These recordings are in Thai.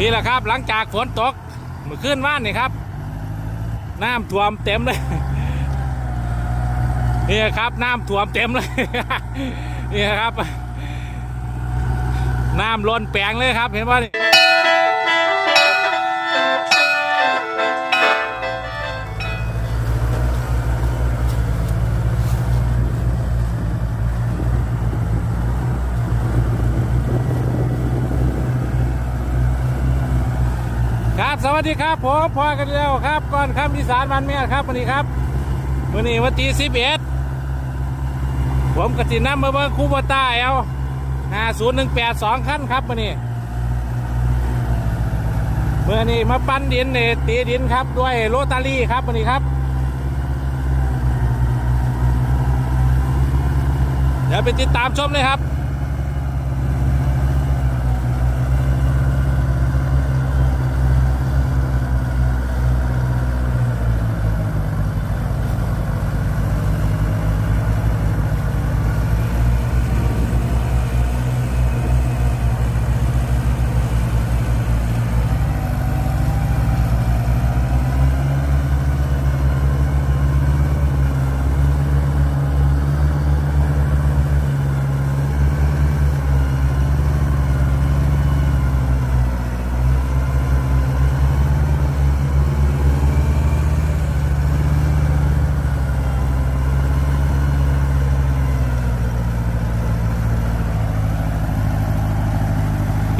นี่แหละครับหลังจากฝนตกเมื่อคืนว่านนี่ครับ น้ำท่วมเต็มเลยนี่ครับน้ำท่วมเต็มเลยนี่ครับ น้ำล้นแปลงเลยครับเห็นป่ะนี่ สวัสดีครับผมพอกันแล้วครับก่อนคำอีสานมันแม่ครับวันนี้ครับวันนี้วันที่สิบเอ็ดผมกสินำมาเบิ่งคูบต้าเอลห้าศูนย์หนึ่งแปดสองขั้นครับวันนี้เมื่อนี้มาปั้นดินเนตีดินครับด้วยโรตารี่ครับวันนี้ครับเดี๋ยวไปติดตามชมเลยครับ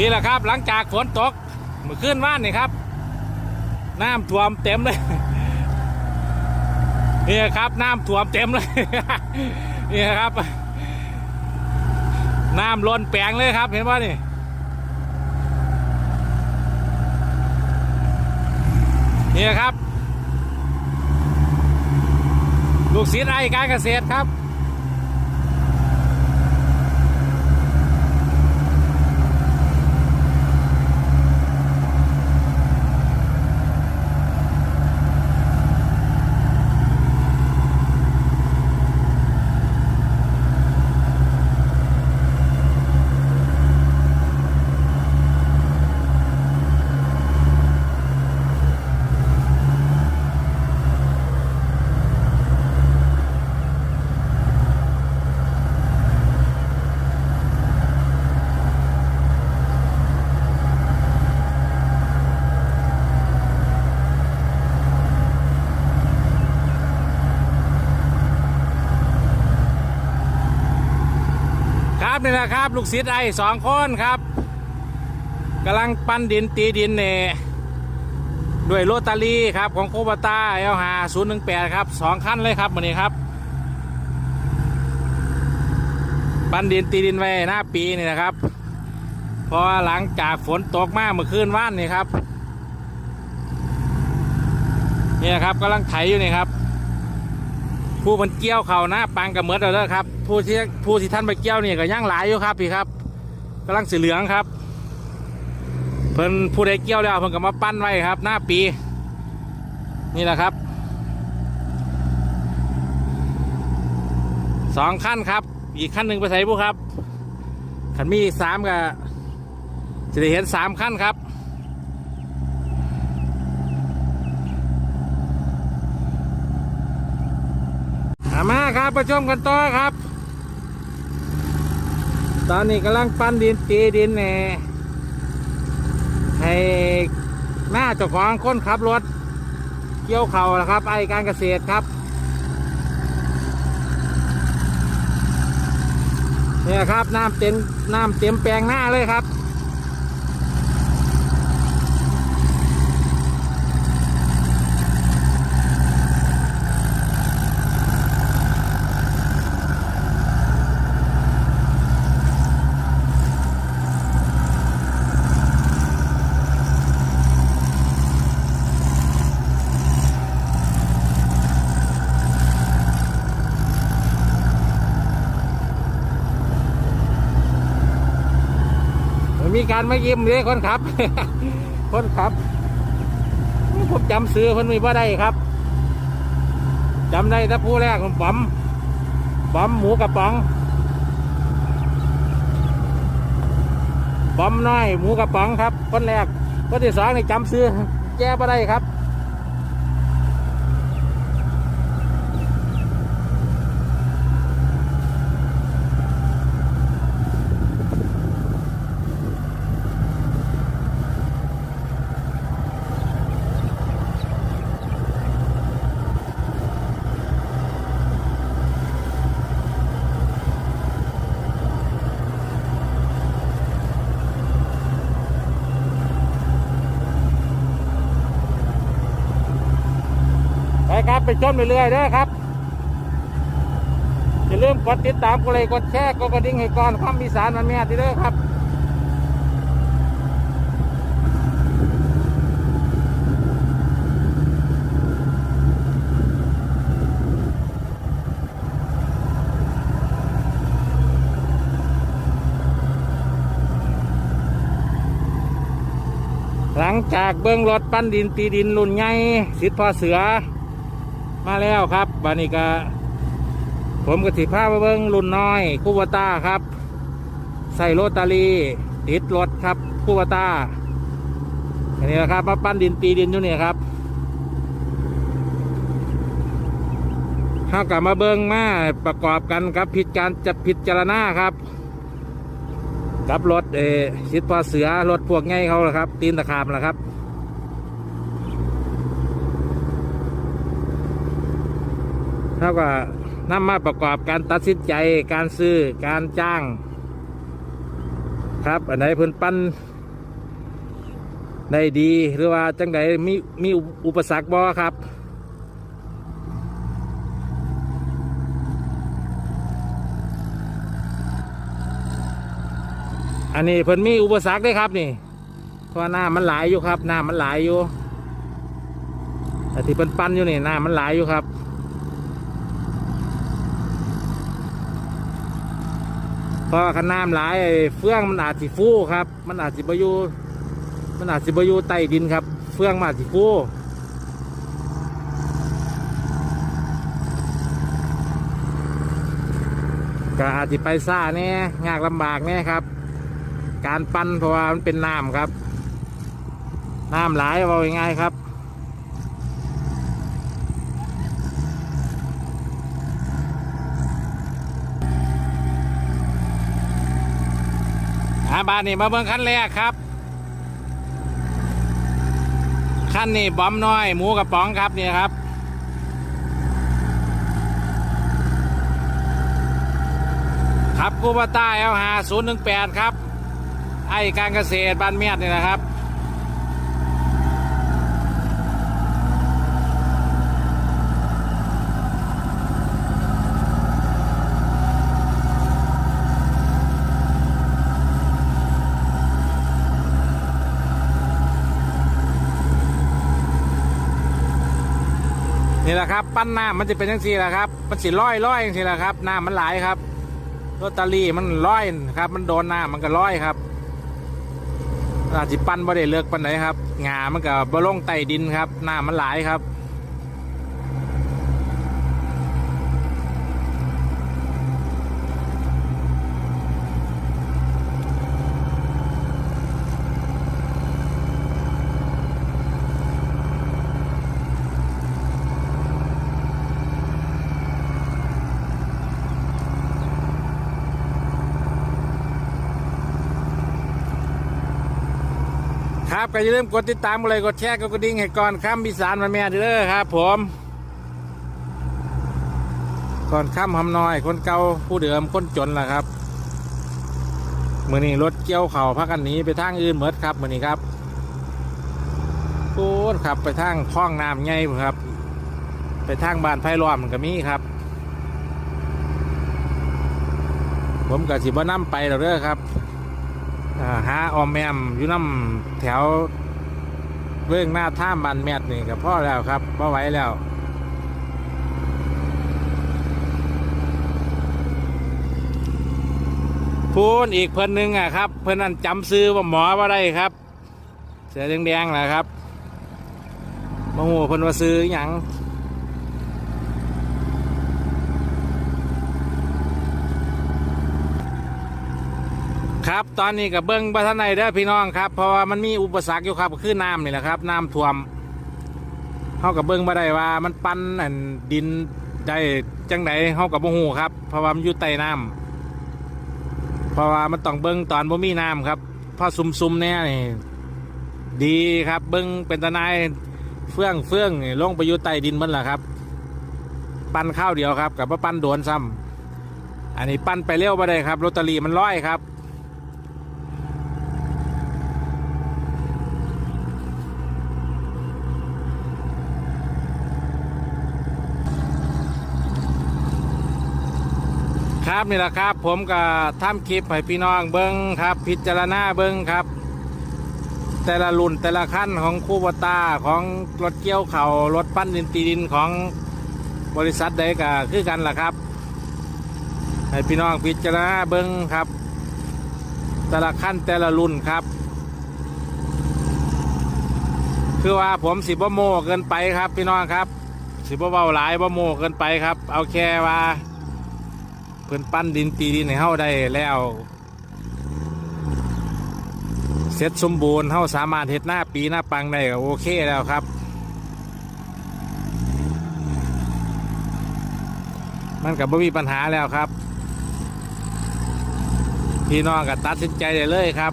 นี่แหละครับ หลังจากฝนตกเมื่อคืนว่านนี่ครับ น้ำท่วมเต็มเลยนี่ครับน้ำท่วมเต็มเลยนี่ครับ น้ำล้นแปลงเลยครับ เห็นป่ะนี่นี่ครับ ลูกศิษย์ไอการเกษตรครับ นี่แหละครับ ลูกศิษย์ไอ้สองคนครับกำลังปั้นดินตีดินเนี่ยด้วยโรตารีครับของโคบาต้าเอลหาศูนย์หนึ่งแปดครับสองขั้นเลยครับวันนี้ครับ ปั้นดินตีดินไว้หน้าปีนี่นะครับ เพราะหลังจากฝนตกมากเมื่อคืนว่านนี่ครับนี่นะครับกำลังไถอยู่นี่ครับ ผู้มันเกี่ยวเขาหน้าปังกับเมือดแล้วครับ ผู้ที่ผู้ที่ท่านไปเกี่ยวนี่ก็ย่างหลายอยู่ครับพี่ครับกำลังสีเหลืองครับ เพิ่นผู้ใดเกี่ยวแล้วเพิ่นก็มาปั้นไว้ครับ หน้าปี นี่แหละครับสองขั้นครับ อีกขั้นหนึ่งไปใส่ผู้ครับขันมีอีกสามก็จะได้เห็นสามขั้นครับ มาครับประชมกันต่อครับ ตอนนี้กำลังปั้นดินตีดินเน่ให้หน้าเจ้าของคนขับรถ เกี่ยวเข่านะครับ ไอการเกษตรครับเนี่ยครับน้ำเต็มน้ำเต็มแปลงหน้าเลยครับ การไม่ยิ้มเลยคนขับ คนขับ ผมจำซื้อคนมีบ่ได้ครับจำได้ถ้าผู้แรกผมปั๊มปั๊มหมูกระป๋องปั๊มน้อยหมูกระป๋องครับคนแรกคนที่สองนี่จำซื้อแก้บ่ได้ครับ ไปครับไปชมเรื่อยๆเด้อครับอย่าลืมกดติดตามกดไลค์กดแชร์กดกระดิ่งให้ก่อนความมีสารมันแม่ที่เด้อครับหลังจากเบื้องรถปั้นดินตีดินรุ่นใหญ่สิทธิ์พ่อเสือ มาแล้วครับบานิกาผมก็สิพามาเบิ้งรุ่นน้อยคูวต้าครับ ใส่โรตารีติดรถครับคูวต้าอันนี้นะครับมาปั้นดินตีดินอยู่นี่ครับข้ากลับมาเบิ้งมาประกอบกันครับผิดการจะพิดจารณาครับกับรถเอชิดพอเสือรถพวกไงเขาละครับ ตีนตะขามละครับ เท่ากับนำมาประกอบการตัดสินใจการซื้อการจ้าง ครับ อันไหนเพิ่นปั้นได้ดีหรือว่าจังใดมีมีอุปสรรคบ่ครับ อันนี้เพิ่นมีอุปสรรคด้วยครับนี่เพราะว่าน้ำมันหลายอยู่ครับหน้ำมันหลายอยู่แต่ที่เพิ่นปั้นอยู่นี่หน้ำมันหลายอยู่ครับ เพ ราะคันน้ำหลายไอ้เฟื่องมันอาจสิฟูครับ มันอาจสิบอยู่มันอาจสิบอยู่ใต้ดินครับ เฟื่องมันอาจสิฟูก็อาจจะไปซ่าแน่ยากลำบากแน่ครับ การปั้นเพราะว่ามันเป็นน้ำครับ น้ำหลายเอาง่ายครับ อาบานนี่มาเบิ่งขั้นแรกครับขั้นนี่บอมน้อย หมูกระป๋องครับนี่ครับครับกูบาต้าเอลหาศูนย์หนึ่งแปดครับ ไอ้การเกษตรบ้านเมียดนี่นะครับ นี่แหละครับปั้นน้ำมันจะเป็นยังสี่ละครับ มันสิร้อยร้อยยังสี่ละครับน้ำมันหลายครับโรตารี่มันร้อยครับ มันโดนน้ำมันก็ร้อยครับอาจจะปั้นบ่ได้เลือกปันไหนครับงามันก็บ่ลงไตดินครับน้ำมันหลายครับ ครับก็อย่าลืมกดติดตามกันเลยกดแชร์กดกระดิ่งให้ก่อนข้ามพิสารมันแม่เด้อครับ ผม ก่อนข้ามหำน้อย คนเก่าผู้เดิมคนจนล่ะครับมือนี้รถเกี่ยวเข่าพักกันหนีไปทางอื่นเหมือดครับมือนี้ครับพูดครับไปทางคลองน้ำไงครับ ไปทางบ้านไผ่ล้อมมันก็มีครับ ผมกับสิบ่น้ำไปแล้วเด้อครับ หาออมแมมอยู่น้ำแถวเบื้องหน้าท่ามบันแมดนี่กับพ่อแล้วครับพ่อไว้แล้วพูนอีกเพิ่นหนึ่งอะครับ เพิ่นนั่นจำซื้อว่าหมอว่าได้ครับ เสือแดงๆแหละครับมาหูเพิ่นว่าซื้ออย่าง ครับ ตอนนี้กับเบิ้งบัทนในเด้อพี่น้องครับ เพราะว่ามันมีอุปสรรคอยู่ครับคือน้ำนี่แหละครับ น้ำท่วมเขากับเบิ้งบ่ได้ว่ามันปั้นอันดินได้จังไหนเขากับโมหูครับ เพราะว่ามันอยู่ใต้น้ำเพราะว่ามันต้องเบิ้งตอนบ่มีน้ำครับพอซุ่มๆเนี่ยนี่ดีครับ เบิ้งเป็นตะนายเฟื่องเฟื่องลงไปอยู่ใต้ดินมันแหละครับ ปั้นข้าวเดียวครับกับว่าปั้นโดนซ้ำอันนี้ปั้นไปเร็วไปได้ครับลอตเตอรี่มันร้อยครับ ครับนี่แหละครับ ผมก็ทำคลิปให้พี่น้องเบิ้งครับ พิจารณาเบิ้งครับ แต่ละรุ่นแต่ละขั้นของคูบตาของรถเกี่ยวเขา่ารถปั้นดินตีดินของบริษัทใดก็คือกันล่ะครับ ให้พี่น้องพิจารณาเบิ้งครับ แต่ละขั้นแต่ละรุ่นครับ คือว่าผมสิบ่โมเกินไปครับ พี่น้องครับ สิบ่เบาหลายบ่โมเกินไปครับ เอาแค่ว่า เพิ่อนปั้นดินตีดินให้เฮาได้แล้ว เสร็จสมบูรณ์เฮาสามารถเฮ็ดหน้าปีหน้าปังได้ก็โอเคแล้วครับ มันกับบ่มีปัญหาแล้วครับ พี่น้องก็ตัดสินใจได้เลยครับ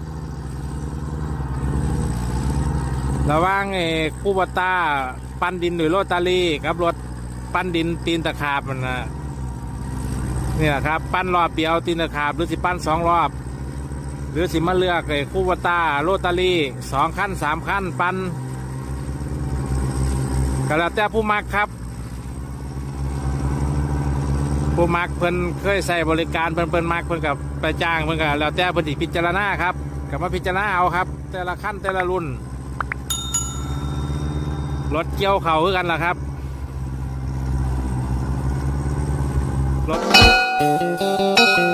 ระว่างไอ้คูบต้า ปั้นดินหรือโรตารี่กับรถปั้นดินตีนตะขาบมันนะ นี่แหละครับ ปั้นรอบเปียวตีนะครับหรือสิปั้นสองรอบ หรือสิมาเลือกไอ้คู่วตาโรตารีสองขั้นสามขั้น ปั้นกระาษแต่ผู้มักครับ ผู้มักเพิ่นเคยใส่บริการเพิ่นเพิ่นมักเพิ่นกับไปจ้างเพิ่นกับแล้วแต่เพิ่นพิจารณาครับกับมาพิจารณาเอาครับ แต่ละขั้นแต่ละรุ่นรถเกี่ยวเข่าคือกันล่ะครับรถ Música